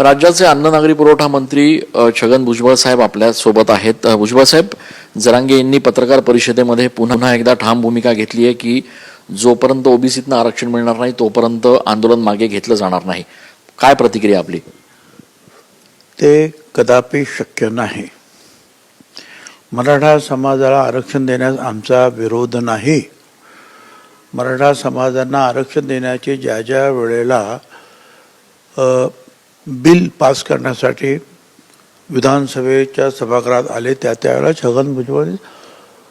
राज्याचे अन्न नागरी पुरवठा मंत्री छगन भुजबळ साहेब आपल्यासोबत आहेत. भुजबळ साहेब जरांगे यांनी पत्रकार परिषदेमध्ये पुन्हा एकदा ठाम भूमिका घेतली आहे की जोपर्यंत ओबीसीतनं आरक्षण मिळणार नाही तोपर्यंत आंदोलन मागे घेतलं जाणार नाही. काय प्रतिक्रिया आपली? ते कदापि शक्य नाही. मराठा समाजाला आरक्षण देण्यास आमचा विरोध नाही. मराठा समाजांना आरक्षण देण्याचे ज्या ज्या वेळेला बिल पास करण्यासाठी विधानसभेच्या सभागृहात आले त्या त्यावेळेला छगन भुजबळ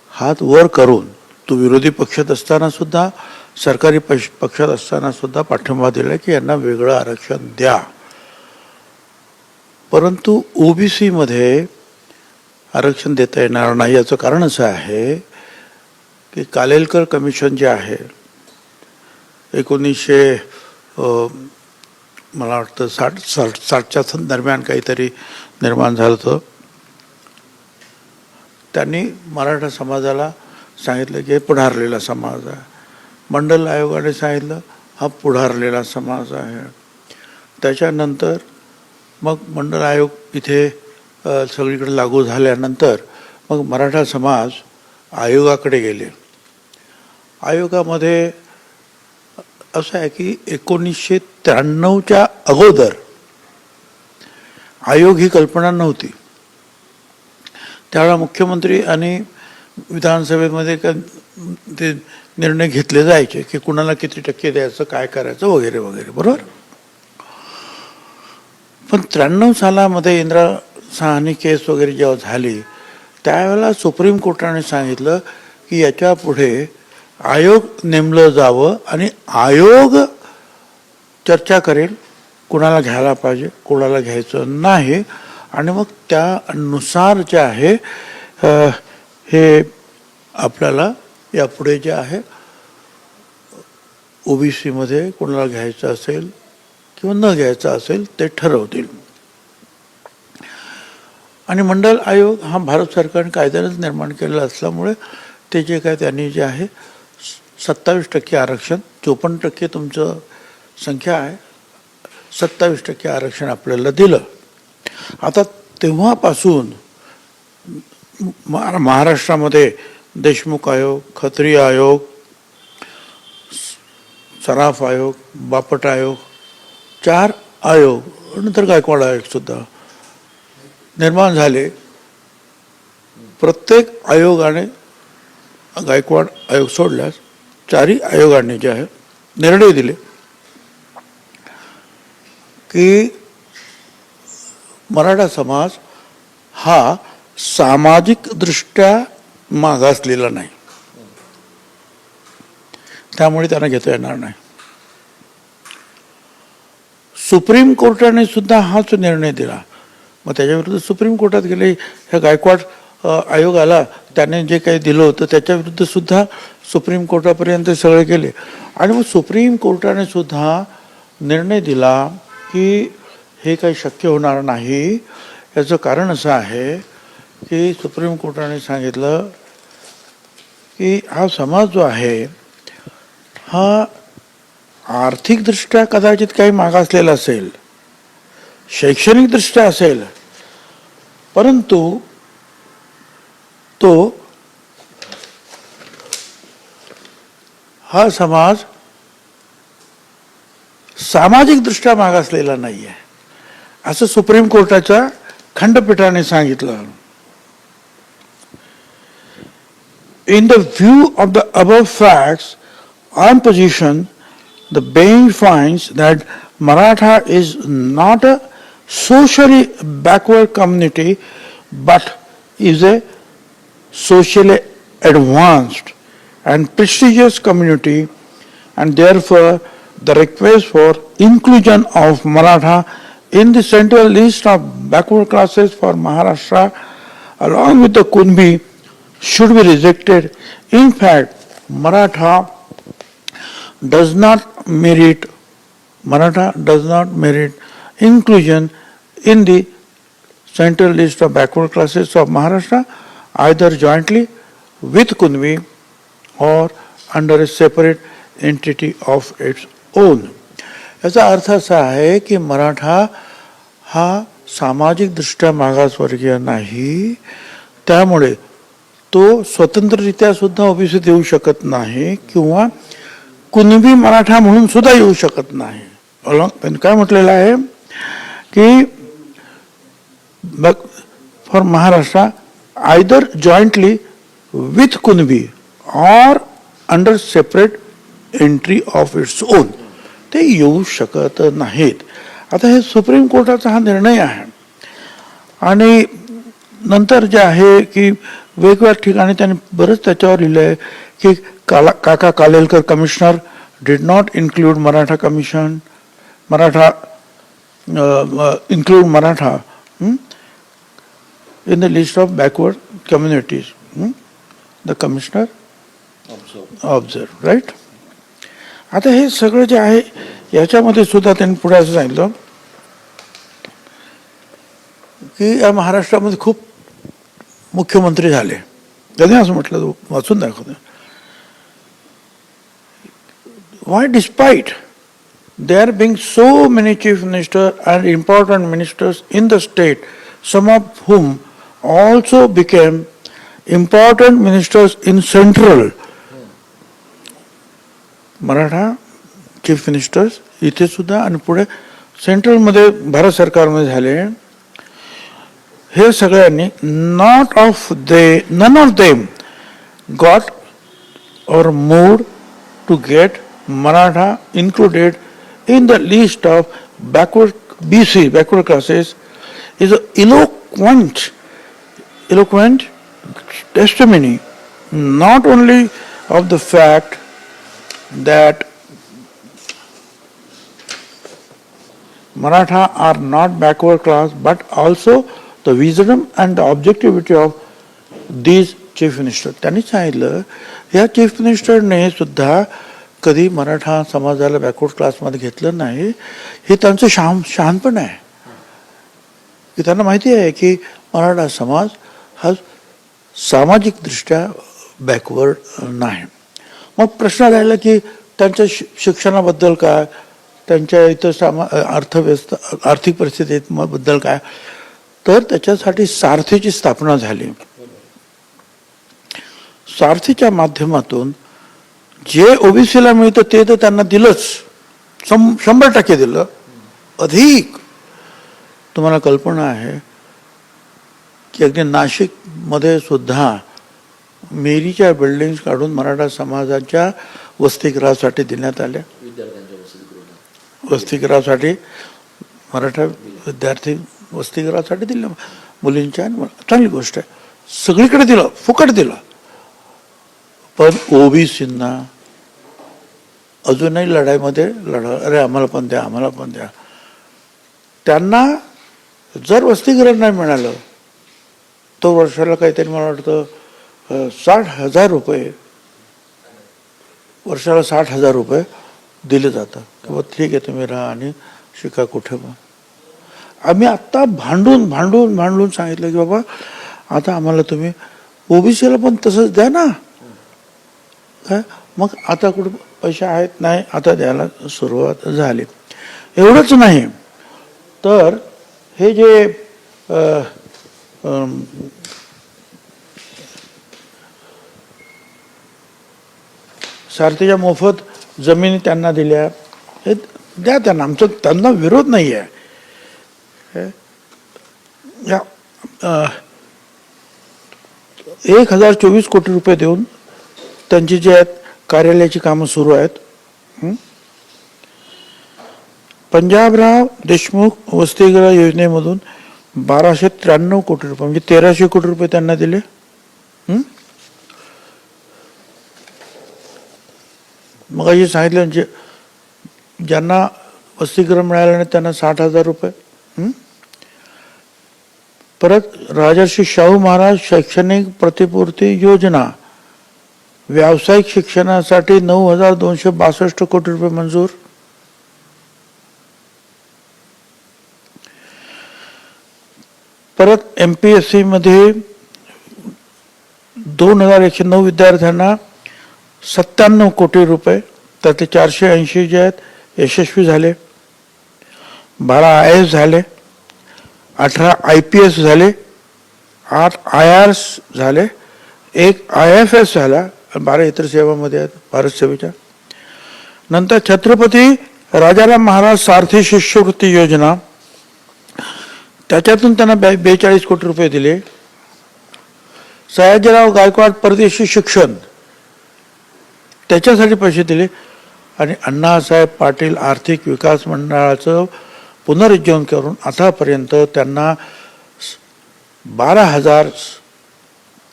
हात वर करून तो विरोधी पक्षात असताना सुद्धा सरकारी पक्ष पक्षात असताना सुद्धा पाठिंबा दिला की यांना वेगळं आरक्षण द्या. परंतु ओ बी सीमध्ये आरक्षण देता येणार नाही याचं कारण असं आहे की कालेलकर कमिशन जे आहे एकोणीसशे मला वाटतं साठ साठ साठच्या दरम्यान काहीतरी निर्माण झालं होतं. त्यांनी मराठा समाजाला सांगितलं की हे पुढारलेला समाज आहे. मंडल आयोगाने सांगितलं हा पुढारलेला समाज आहे. त्याच्यानंतर मग मंडल आयोग इथे सगळीकडे लागू झाल्यानंतर मग मराठा समाज आयोगाकडे गेले. आयोगामध्ये असं आहे की एकोणीसशे त्र्याण्णवच्या अगोदर आयोग ही कल्पना नव्हती. त्यावेळा मुख्यमंत्री आणि विधानसभेमध्ये ते निर्णय घेतले जायचे की कुणाला किती टक्के द्यायचं काय करायचं वगैरे वगैरे. बरोबर? पण त्र्याण्णव सालामध्ये इंदिरा साहनी केस वगैरे जेव्हा झाली त्यावेळेला सुप्रीम कोर्टाने सांगितलं की याच्यापुढे आयोग नेमलं जावं आणि आयोग चर्चा करेल कुणाला घ्यायला पाहिजे कुणाला घ्यायचं नाही. आणि मग त्यानुसार जे आहे हे आपल्याला यापुढे जे आहे ओबीसीमध्ये कोणाला घ्यायचं असेल किंवा न घ्यायचं असेल ते ठरवतील. आणि मंडल आयोग हा भारत सरकारने कायद्यानेच निर्माण केलेला असल्यामुळे ते जे काय त्यांनी जे आहे सत्तावीस टक्के आरक्षण चोपन्न टक्के तुमचं संख्या आहे. सत्तावीस टक्के आरक्षण आपल्याला दिलं. आता तेव्हापासून महा- महाराष्ट्रामध्ये देशमुख आयोग खत्री आयोग सराफ आयोग बापट आयोग चार आयोग नंतर गायकवाड आयोगसुद्धा निर्माण झाले. प्रत्येक आयोगाने गायकवाड आयोग सोडल्यास चारही आयोगाने जे आहे निर्णय दिले की मराठा समाज हा सामाजिक दृष्ट्या मागासलेला नाही। त्यामुळे त्यांना घेता येणार नाही। सुप्रीम कोर्टाने सुद्धा हाच निर्णय दिला। मग त्याच्याविरुद्ध सुप्रीम कोर्टात गेले ह्या गायकवाड आयोगाला त्याने जे काही दिलं होतं त्याच्याविरुद्ध सुद्धा सुप्रीम कोर्टापर्यंत सगळे गेले. आणि मग सुप्रीम कोर्टाने सुद्धा निर्णय दिला की हे काही शक्य होणार नाही. याचं कारण असं आहे की सुप्रीम कोर्टाने सांगितलं की हा समाज जो आहे हा आर्थिकदृष्ट्या कदाचित काही मागासलेला असेल शैक्षणिकदृष्ट्या असेल परंतु तो हा समाज सामाजिक दृष्ट्या मागासलेला नाही आहे. असं सुप्रीम कोर्टाच्या खंडपीठाने सांगितलं. In the view of the above facts on position the bench finds that Maratha is not a socially backward community but is a socially advanced and prestigious community and therefore the request for inclusion of Maratha in the central list of backward classes for Maharashtra along with the Kunbi should be rejected. In fact, Maratha does not merit, Maratha does not merit inclusion in the central list of backward classes of Maharashtra either jointly with Kunvi or under a separate entity of its own. याचा अर्थ असा आहे की मराठा हा सामाजिकदृष्ट्या मागासवर्गीय नाही त्यामुळे तो स्वतंत्ररित्या सुद्धा ओबीसीत येऊ शकत नाही किंवा कुणबी मराठा म्हणून सुद्धा येऊ शकत नाही अलॉंग काय म्हटलेलं आहे की बघ for Maharashtra either jointly with Kunbi or under separate entry of its own ते येऊ शकत नाहीत. आता हे सुप्रीम कोर्टाचा हा निर्णय आहे. आणि नंतर जे आहे की वेगवेगळ्या ठिकाणी त्यांनी बरंच त्याच्यावर लिहिलं आहे की काला Kaka Kalelkar commissioner did not include Maratha commission Maratha include Maratha in the list of backward communities the commissioner observe right आता हे सगळं जे आहे याच्यामध्ये सुद्धा त्यांनी पुढे असं सांगितलं की या महाराष्ट्रामध्ये खूप मुख्यमंत्री झाले. त्यांनी असं म्हटलं वाचून दाखवतं why despite there being so many chief ministers and important ministers in the state, some of whom also became important ministers in central Maratha chief ministers इथे सुद्धा आणि पुढे सेंट्रलमध्ये भारत सरकारमध्ये झाले हे सगळ्यांनी not of the none of them got or moved to get Maratha included in the list of backward BC, backward classes, is a eloquent, eloquent testimony not only of the fact that Maratha are not backward class, but also the wisdom and the objectivity of these chief minister त्यांनी सांगितलं या chief मिनिस्टरने सुद्धा कधी मराठा समाजाला backward क्लासमध्ये घेतलं नाही हे त्यांचं शहान शहाणपण आहे की त्यांना माहिती आहे की मराठा समाज हा सामाजिकदृष्ट्या बॅकवर्ड नाही. मग प्रश्न राहिला की त्यांच्या शि- शिक्षणाबद्दल काय? त्यांच्या इथं सामा अर्थव्यवस्था आर्थिक परिस्थितीत बद्दल काय? तर त्याच्यासाठी सारथीची स्थापना झाली. सारथीच्या माध्यमातून जे ओबीसीला मिळतं ते तर त्यांना दिलंच. शं शंभर टक्के दिलं. अधिक. तुम्हाला कल्पना आहे की अगदी नाशिकमध्ये सुद्धा मेरीच्या बिल्डिंग्स काढून मराठा समाजाच्या वसतिगृहासाठी देण्यात आल्या. वसतिगृहासाठी मराठा विद्यार्थी वसतिगृहासाठी दिल्या मुलींच्या चांगली गोष्ट आहे. सगळीकडे दिलं फुकट दिलं. पण ओबीसींना अजूनही लढाईमध्ये लढा अरे आम्हाला पण द्या आम्हाला पण द्या. त्यांना जर वसतिगृह नाही मिळालं तो वर्षाला काहीतरी मला वाटतं साठ हजार रुपये वर्षाला साठ हजार रुपये दिले जातात. किंवा ठीक आहे तुम्ही राहा आणि शिका कुठे मग आम्ही आत्ता भांडून भांडून भांडून सांगितलं की बाबा आता आम्हाला तुम्ही ओबीसीला पण तसंच द्या ना. काय मग आता कुठे पैसे आहेत? नाही आता द्यायला सुरुवात झाली. एवढंच नाही. तर हे जे um, सारथीच्या मोफत जमिनी त्यांना दिल्या. हे द्या त्यांना. आमचं त्यांना विरोध नाही आहे या एक हजार चोवीस कोटी रुपये देऊन त्यांची जी आहेत कार्यालयाची कामं सुरू आहेत. पंजाबराव देशमुख वसतिगृह योजनेमधून बाराशे त्र्याण्णव कोटी रुपये म्हणजे तेराशे कोटी रुपये त्यांना दिले. मग हे सांगितलं जे ज्यांना वसतिगृह मिळालं नाही त्यांना साठ हजार रुपये. परत राजर्षी शाहू महाराज शैक्षणिक प्रतिपूर्ती योजना व्यावसायिक शिक्षणासाठी नऊ हजार दोनशे बासष्ट कोटी रुपये मंजूर. परत एम पी एस सीमध्ये दोन हजार एकशे नऊ विद्यार्थ्यांना सत्त्याण्णव कोटी रुपये त्यातले चारशे ऐंशी जे आहेत यशस्वी झाले. बारा आय एस झाले. अठरा आय पी एस झाले. आठ आय आर एस झाले. एक आय एफ एस झाला. बारा इतर सेवामध्ये आहेत भारत सेवेच्या. नंतर छत्रपती राजाराम महाराज सारथी शिष्यवृत्ती योजना. त्याच्यातून त्यांना बे बेचाळीस कोटी रुपये दिले. सयाजीराव गायकवाड परदेशी शिक्षण. त्याच्यासाठी पैसे दिले. आणि अण्णासाहेब पाटील आर्थिक विकास मंडळाचं पुनरुज्जीवन करून आतापर्यंत त्यांना बारा हजार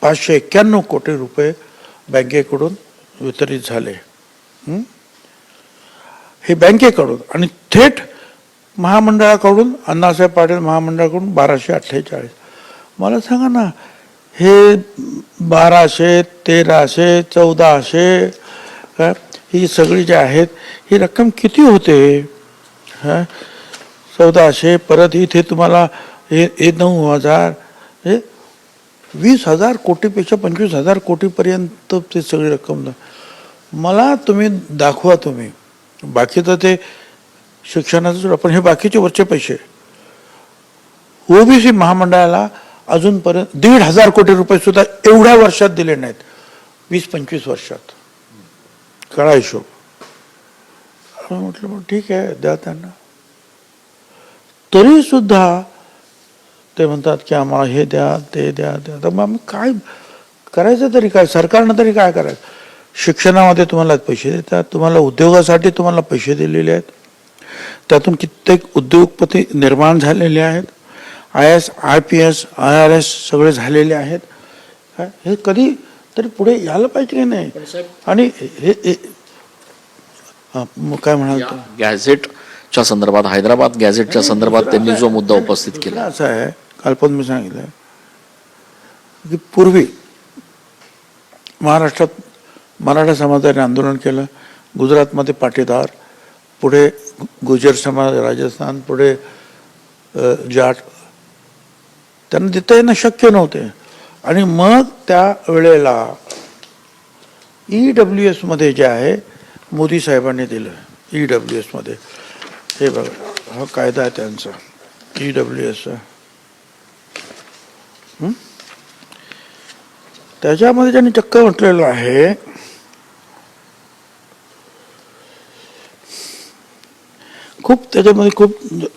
पाचशे एक्क्याण्णव कोटी रुपये बँकेकडून वितरित झाले. हे बँकेकडून. आणि थेट महामंडळाकडून अण्णासाहेब पाटील महामंडळाकडून बाराशे अठ्ठेचाळीस. मला सांगा ना हे बाराशे तेराशे चौदाशे काय ही सगळी जी आहेत ही रक्कम किती होते? हां चौदाशे परत इथे तुम्हाला हे हे नऊ हजार हे वीस हजार कोटीपेक्षा पंचवीस हजार कोटीपर्यंत ते सगळी रक्कम मला तुम्ही दाखवा तुम्ही. बाकीचं ते शिक्षणाचं सोडा, पण हे बाकीचे वरचे पैसे. ओबीसी महामंडळाला अजूनपर्यंत दीड हजार कोटी रुपये सुद्धा एवढ्या वर्षात दिले नाहीत. वीस पंचवीस वर्षात. कळा हिशोब. म्हटलं मग ठीक आहे द्या त्यांना. तरी सुद्धा ते म्हणतात की आम्हाला हे द्या ते द्या द्या. तर मग आम्ही काय करायचं तरी काय? सरकारनं तरी काय करायचं? शिक्षणामध्ये तुम्हाला पैसे देतात तुम्हाला उद्योगासाठी तुम्हाला पैसे दिलेले आहेत. त्यातून कित्येक उद्योगपती निर्माण झालेले आहेत. I S I P S I R S सगळे झालेले आहेत? हे कधी तरी पुढे यायला पाहिजे की नाही? आणि हे काय म्हणाल गॅझेटच्या संदर्भात हैदराबाद गॅझेटच्या संदर्भात त्यांनी जो मुद्दा उपस्थित केला. असं आहे. काल पण मी सांगितलं की पूर्वी महाराष्ट्रात मराठा समाजाने आंदोलन केलं. गुजरातमध्ये पाटीदार पुढे गुजर समाज राजस्थान पुढे जाट. त्यांना देता येणं शक्य नव्हते. आणि मग त्या वेळेला ई डब्ल्यू एसमध्ये जे आहे मोदी साहेबांनी दिलं ई डब्ल्यू एसमध्ये हे बघा हा कायदा आहे त्यांचा. ई डब्ल्यू एस त्याच्यामध्ये त्यांनी चक्क म्हटलेलं आहे खूप त्याच्यामध्ये खूप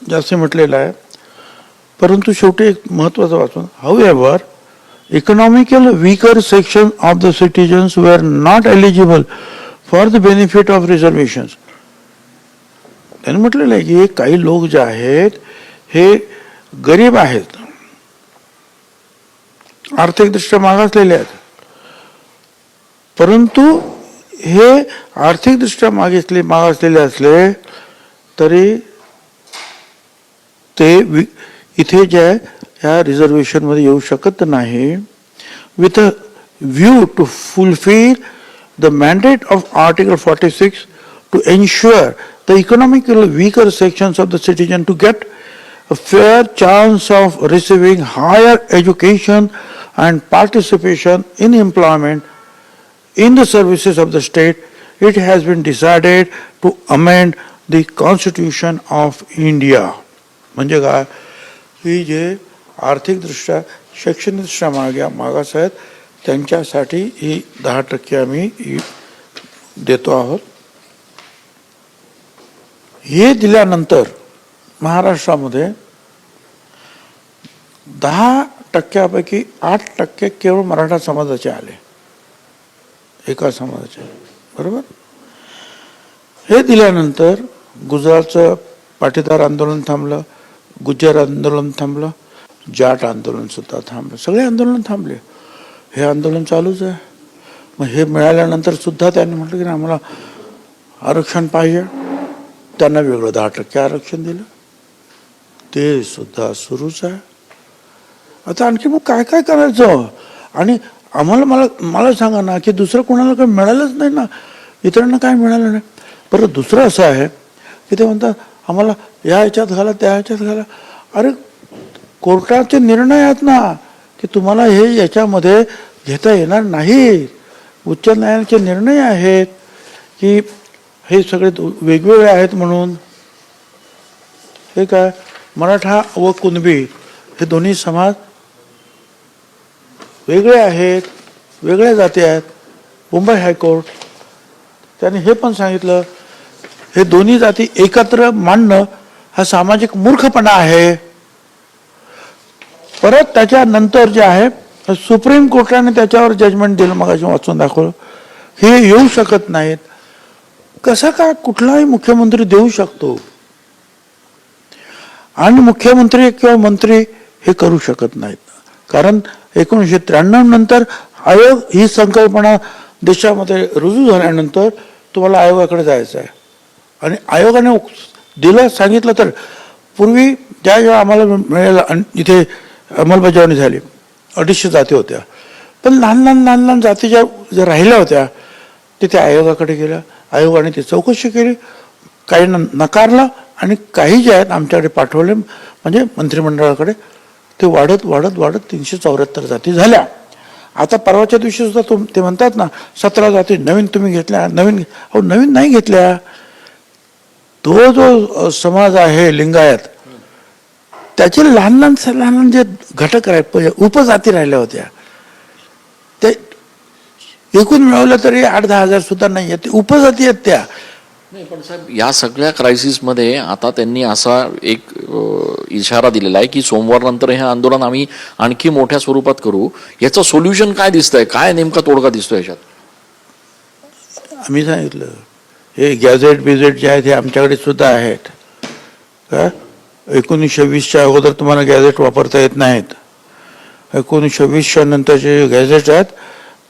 जास्त म्हटलेलं आहे. परंतु शेवटी एक महत्त्वाचं वाचून however economical weaker section of the citizens were not eligible for the benefit of reservations त्यांनी म्हटलेलं आहे की काही लोक जे आहेत हे गरीब आहेत. आर्थिकदृष्ट्या मागासलेले आहेत. परंतु हे आर्थिकदृष्ट्या मागिसले मागासलेले असले तरी ते इथे जे आहे ह्या रिझर्वेशनमध्ये येऊ शकत नाही with a view to fulfil the mandate of article forty six to ensure the economical weaker sections of the citizen to get a fair chance of receiving higher education and participation in employment in the services of the state it has been decided to amend the constitution of India म्हणजे काय? की जे आर्थिकदृष्ट्या शैक्षणिकदृष्ट्या माग्या मागास आहेत त्यांच्यासाठी ही दहा टक्के आम्ही देतो आहोत. हे दिल्यानंतर महाराष्ट्रामध्ये दहा टक्क्यापैकी आठ टक्के केवळ मराठा समाजाचे आले. एका समाजाचे. बरोबर? हे दिल्यानंतर गुजरातचं पाटीदार आंदोलन थांबलं गुज्जर आंदोलन थांबलं जाट आंदोलन सुद्धा थांबलं. सगळे आंदोलन थांबले. हे आंदोलन चालूच आहे. मग हे मिळाल्यानंतर सुद्धा त्यांनी म्हटलं की आम्हाला आरक्षण पाहिजे. त्यांना वेगळं दहा टक्के आरक्षण दिलं. ते सुद्धा सुरूच आहे. आता आणखी मग काय काय करायचं? आणि आम्हाला मला मला सांगा ना की दुसरं कोणाला काही मिळालंच नाही ना. इतरांना काय मिळालं नाही. बरं दुसरं असं आहे की ते म्हणतात आम्हाला या ह्याच्यात घाला त्या ह्याच्यात घाला. अरे कोर्टाचे निर्णय आहेत ना की तुम्हाला हे याच्यामध्ये घेता येणार नाही उच्च न्यायालयाचे निर्णय आहेत की हे सगळे दो- वेगवेगळे आहेत म्हणून. हे काय? मराठा व कुणबी हे दोन्ही समाज वेगळे आहेत वेगळ्या जाती आहेत. मुंबई हायकोर्ट त्याने हे पण सांगितलं हे दोन्ही जाती एकत्र मांडणं हा सामाजिक मूर्खपणा आहे. परत त्याच्यानंतर जे आहे सुप्रीम कोर्टाने त्याच्यावर जजमेंट दिलं मग वाचून दाखवलं. हे येऊ शकत नाहीत. कसा काय कुठलाही मुख्यमंत्री देऊ शकतो? आणि मुख्यमंत्री किंवा मंत्री हे करू शकत नाहीत. कारण एकोणीसशे त्र्याण्णव नंतर आयोग ही संकल्पना देशामध्ये रुजू झाल्यानंतर तुम्हाला आयोगाकडे जायचं आहे. आणि आयोगाने दिलं सांगितलं तर पूर्वी ज्या जेव्हा आम्हाला मिळेल आणि इथे अंमलबजावणी झाली अडीचशे जाती होत्या. पण लहान लहान लहान लहान जाती ज्या ज्या राहिल्या होत्या तिथे आयोगाकडे गेल्या. आयोगाने ती चौकशी केली. काही नकारलं आणि काही जे आहेत आमच्याकडे पाठवले म्हणजे मंत्रिमंडळाकडे ते वाढत वाढत वाढत तीनशे चौऱ्याहत्तर जाती झाल्या. आता परवाच्या दिवशी सुद्धा तुम ते म्हणतात ना सतरा जाती नवीन तुम्ही घेतल्या नवीन अहो नवीन नाही घेतल्या. तो जो समाज आहे लिंगायत त्याचे लहान लहान लहान लहान जे घटक राहिले प- उपजाती राहिल्या होत्या. ते एकूण मिळवलं तरी आठ दहा हजार सुद्धा नाही आहेत ते उपजाती आहेत त्या. नाही पण साहेब या सगळ्या क्रायसिसमध्ये आता त्यांनी असा एक इशारा दिलेला आहे की सोमवारनंतर हे आंदोलन आम्ही आणखी मोठ्या स्वरूपात करू. याचं सोल्युशन काय दिसतंय? काय नेमका तोडगा दिसतोय याच्यात? आम्ही सांगितलं. हे गॅझेट बिझेट जे आहेत हे आमच्याकडे सुद्धा आहेत. का? एकोणीसशे वीसच्या अगोदर तुम्हाला गॅझेट वापरता येत नाहीत. एकोणीसशे वीसच्या नंतरचे गॅझेट आहेत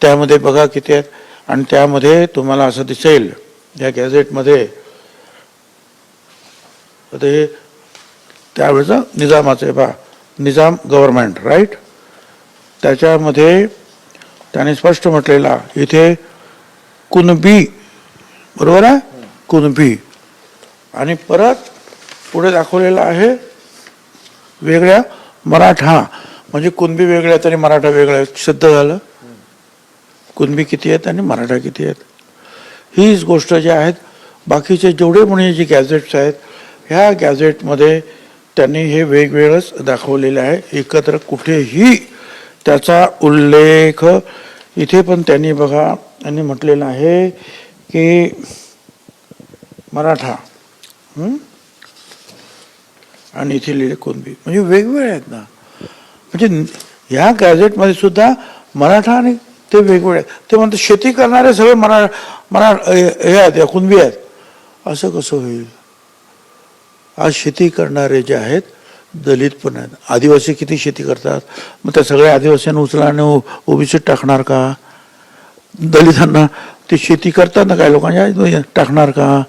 त्यामध्ये बघा किती आहेत. आणि त्यामध्ये तुम्हाला असं दिसेल या गॅझेटमध्ये ते त्यावेळेचं निजामाचं आहे बा निजाम गव्हर्नमेंट राईट त्याच्यामध्ये त्याने स्पष्ट म्हटलेला इथे कुणबी बरोबर आहे? कुणबी आणि परत पुढे दाखवलेलं आहे वेगळ्या मराठा. म्हणजे कुणबी वेगळ्या तरी मराठा वेगळा आहे. सिद्ध झालं. कुणबी किती आहेत आणि मराठा किती आहेत. हीच गोष्ट जी आहेत बाकीचे जेवढे म्हणजे जे गॅझेट्स आहेत ह्या गॅझेटमध्ये त्यांनी हे वेगवेगळंच दाखवलेलं आहे. एकत्र कुठेही त्याचा उल्लेख इथे पण त्यांनी बघा. त्यांनी म्हटलेलं आहे की मराठा आणि इथे लिहिले कुणबी. म्हणजे वेगवेगळे आहेत ना. म्हणजे ह्या गॅझेटमध्ये सुद्धा मराठा आणि ते वेगवेगळे आहेत. ते म्हणतात शेती करणारे सगळे मरा मरा हे हे आहेत या कुणबी आहेत. असं कसं होईल? आज शेती करणारे जे आहेत दलित पण आहेत. आदिवासी किती शेती करतात? मग त्या सगळ्या आदिवासींना उचला आणि ओबीसीत टाकणार का? दलितांना ते शेती करतात ना काही लोकांच्या? टाकणार का?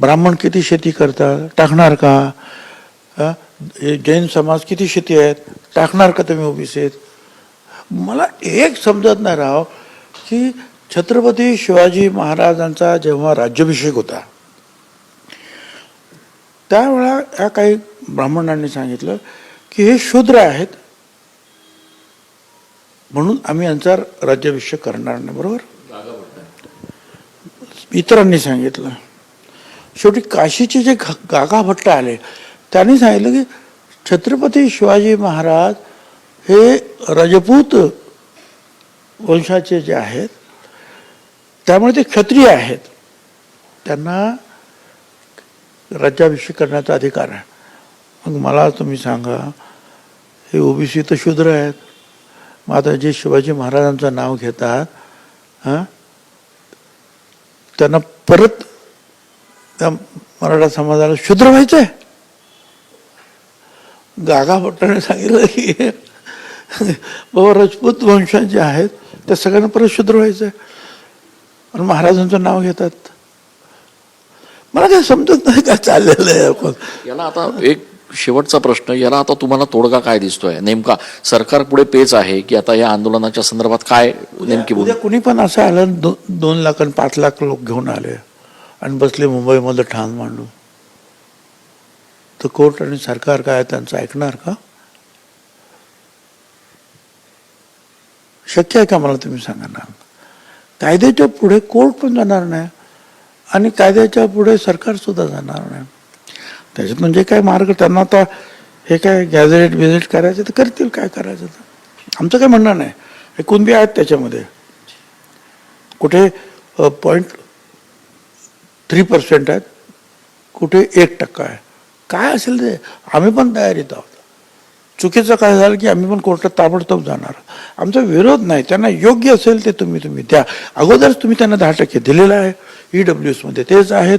ब्राह्मण किती शेती करतात? टाकणार का? जैन समाज किती शेती आहेत? टाकणार का तुम्ही ओबीसीत? मला एक समजत नाही राव की छत्रपती शिवाजी महाराजांचा जेव्हा राज्याभिषेक होता त्यावेळा या काही ब्राह्मणांनी सांगितलं की हे शूद्र आहेत म्हणून आम्ही यांचा राज्याभिषेक करणार नाही बरोबर? इतरांनी सांगितलं. शेवटी काशीचे जे गागा भट्ट आले त्यांनी सांगितलं की छत्रपती शिवाजी महाराज हे राजपूत वंशाचे जे आहेत त्यामुळे ते क्षत्रिय आहेत. त्यांना राज्याभिषेक करण्याचा अधिकार आहे. मग मला तुम्ही सांगा हे ओबीसी तर शूद्र आहेत. मग आता जे शिवाजी महाराजांचं नाव घेतात हां? त्यांना परत त्या मराठा समाजाला शूद्र व्हायचं आहे गागा भट्टाने सांगितलं की बाबा राजपूत वंशांचे जे आहेत त्या सगळ्यांना परत शूद्र व्हायचं आहे आणि महाराजांचं नाव घेतात. मला काय समजत नाही काय चाललेलं आहे याला आता एक शेवटचा प्रश्न याला आता तुम्हाला तोडगा काय दिसतोय? नेमका सरकार पुढे पेच आहे की आता या आंदोलनाच्या संदर्भात काय नेमकी बोल? उद्या कुणी पण असं आलं दो, दोन लाख आणि पाच लाख लोक घेऊन आले आणि बसले मुंबईमध्ये ठाण मांडून. तर कोर्ट आणि सरकार काय त्यांचं ऐकणार का? शक्य आहे का मला तुम्ही सांगा ना कायद्याच्या पुढे कोर्ट पण जाणार नाही आणि कायद्याच्या पुढे सरकार सुद्धा जाणार नाही. त्याच्यात म्हणजे काय मार्ग त्यांना आता हे काय गॅझेट विजिट करायचं तर करतील काय करायचं तर. आमचं काय म्हणणं नाही. हे कुणबी आहेत त्याच्यामध्ये? कुठे पॉईंट थ्री पर्सेंट आहेत कुठे एक टक्का आहे. काय असेल ते आम्ही पण तयारीत आहोत. चुकीचं काय झालं की आम्ही पण कोर्टात ताबडतोब जाणार. आमचा विरोध नाही त्यांना योग्य असेल ते तुम्ही तुम्ही द्या. अगोदरच तुम्ही त्यांना दहा टक्के दिलेलं आहे. ई डब्ल्यू एसमध्ये तेच आहेत.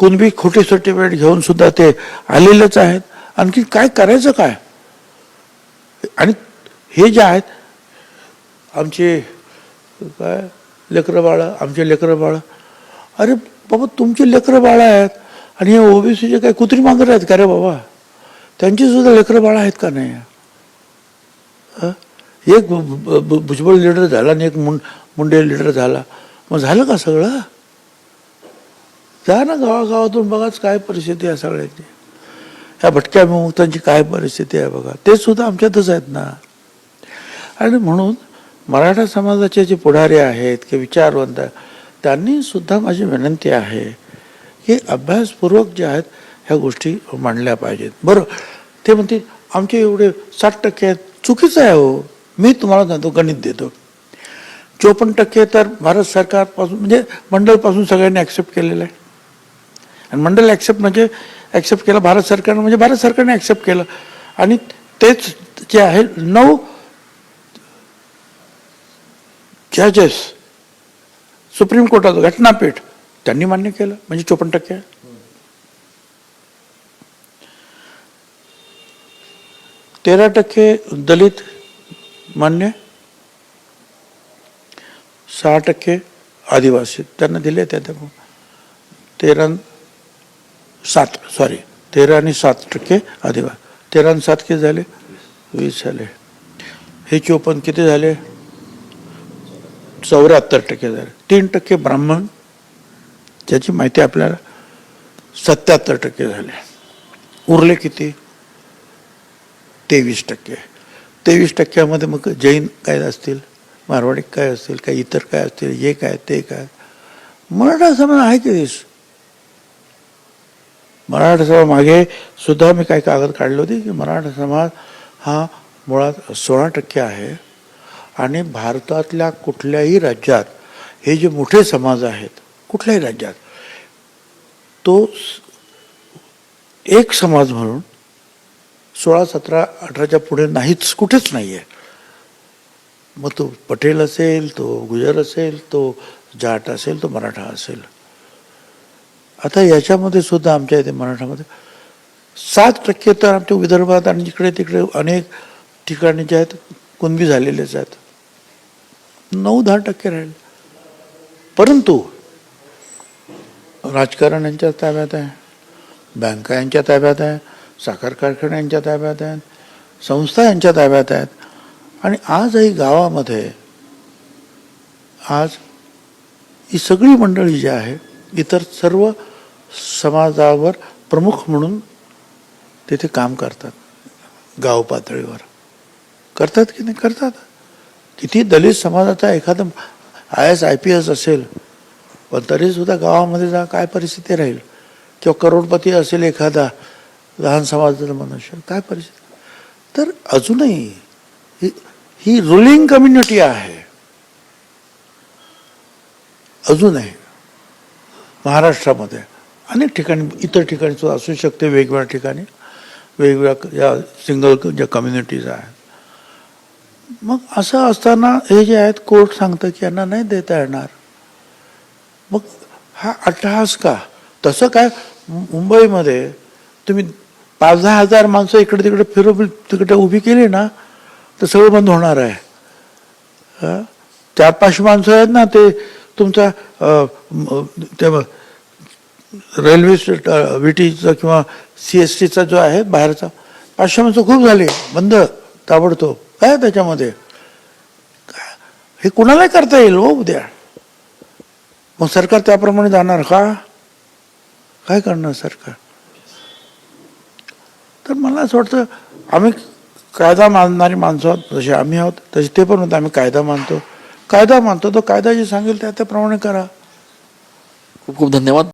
कुणबी खोटी सर्टिफिकेट घेऊन सुद्धा ते आलेलेच आहेत. आणखी काय करायचं काय? आणि हे जे आहेत आमचे काय लेकरं बाळं आमचे लेकरं बाळं अरे बाबा तुमचे लेकरं बाळं आहेत आणि हे ओबीसीचे काय कुत्री मांगर आहेत का रे बाबा? त्यांची सुद्धा लेकरं बाळं आहेत का नाही? एक भु- भुजबळ लिडर झाला आणि एक मुं मुंडे लिडर झाला. मग झालं का सगळं? जा ना गावागावातून बघाच काय परिस्थिती आहे सगळ्याची. ह्या भटक्या विमुक्तांची काय परिस्थिती आहे बघा. ते सुद्धा आमच्यातच आहेत ना. आणि म्हणून मराठा समाजाचे जे पुढारी आहेत की विचारवंत त्यांनी सुद्धा माझी विनंती आहे की अभ्यासपूर्वक जे आहेत ह्या गोष्टी मांडल्या पाहिजेत. बरं ते म्हणतील आमचे एवढे साठ टक्के आहेत चुकीचं आहे हो. मी तुम्हाला सांगतो गणित देतो. चोपन्न टक्के तर भारत सरकारपासून म्हणजे मंडळपासून सगळ्यांनी ॲक्सेप्ट केलेलं आहे. आणि मंडळ ॲक्सेप्ट म्हणजे ॲक्सेप्ट केलं भारत सरकारनं म्हणजे भारत सरकारने ॲक्सेप्ट केलं. आणि तेच जे आहे नऊ जजेस सुप्रीम कोर्टाचं घटनापीठ त्यांनी मान्य केलं म्हणजे चोपन्न टक्के. तेरा टक्के दलित मान्य सहा टक्के आदिवासी. त्यांना दिले त्या तेरा सात सॉरी तेरा आणि सात टक्के अधिवा तेरा आणि सात किती झाले? वीस झाले. हे चोपन्न किती झाले? चौऱ्याहत्तर टक्के झाले. तीन टक्के ब्राह्मण ज्याची माहिती आपल्याला सत्याहत्तर टक्के झाले. उरले किती? तेवीस टक्के. तेवीस टक्क्यामध्ये मग जैन काय असतील? मारवाडी काय असतील? काय इतर काय असतील? हे काय? ते काय? मराठा समाज आहे की मराठा समाज मागे सुद्धा मी काही कागद काढले होते की मराठा समाज हा मुळात सोळा टक्के आहे. आणि भारतातल्या कुठल्याही राज्यात हे जे मोठे समाज आहेत कुठल्याही राज्यात तो एक समाज म्हणून सोळा सतरा अठराच्या पुढे नाहीच कुठेच नाही आहे मग तो पटेल असेल तो गुजर असेल तो जाट असेल तो मराठा असेल. आता याच्यामध्ये सुद्धा आमच्या इथे मराठामध्ये सात टक्के तर आमच्या विदर्भात आणि इकडे तिकडे अनेक ठिकाणी जे आहेत कुणबी झालेलेच आहेत. नऊ दहा टक्के राहील. परंतु राजकारण यांच्या ताब्यात आहे बँका यांच्या ताब्यात आहे साखर कारखाने यांच्या ताब्यात आहेत संस्था यांच्या ताब्यात आहेत. आणि आजही गावामध्ये आज ही सगळी मंडळी जी आहे इतर सर्व समाजावर प्रमुख म्हणून तिथे काम करतात. गाव पातळीवर. करतात की नाही? करतात. किती दलित समाजाचा एखादं I A S I P S पण तरीसुद्धा गावामध्ये जा काय परिस्थिती राहील? किंवा करोडपती असेल एखादा लहान समाजाचा मनुष्य काय परिस्थिती? तर अजूनही ही ही रुलिंग कम्युनिटी आहे. अजूनही महाराष्ट्रामध्ये. अनेक ठिकाणी इतर ठिकाणी सुद्धा असू शकते वेगवेगळ्या ठिकाणी. वेगवेगळ्या या सिंगल ज्या कम्युनिटीज आहेत. मग असं असताना हे जे आहेत कोर्ट सांगतं की यांना नाही देता येणार. मग हा अट्टहास का? तसं काय? मुंबईमध्ये तुम्ही पाच दहा हजार माणसं इकडे तिकडे फिरव तिकडे उभी केली ना तर सगळं बंद होणार आहे. चार पाचशे माणसं आहेत ना ते तुमचा ते रेल्वे व्ही टीचा किंवा सी एस टीचा जो आहे बाहेरचा पाचशे माणसं खूप झाले बंद ताबडतोब. काय त्याच्यामध्ये? हे कुणालाही करता येईल हो उद्या? मग सरकार त्याप्रमाणे जाणार का? काय करणार सरकार? तर मला असं वाटतं आम्ही कायदा मानणारी माणसं आहोत जसे आम्ही आहोत तसे ते पण होतं आम्ही कायदा मानतो. कायदा मानतो तो कायदा जे सांगेल त्या त्याप्रमाणे करा. खूप खूप धन्यवाद.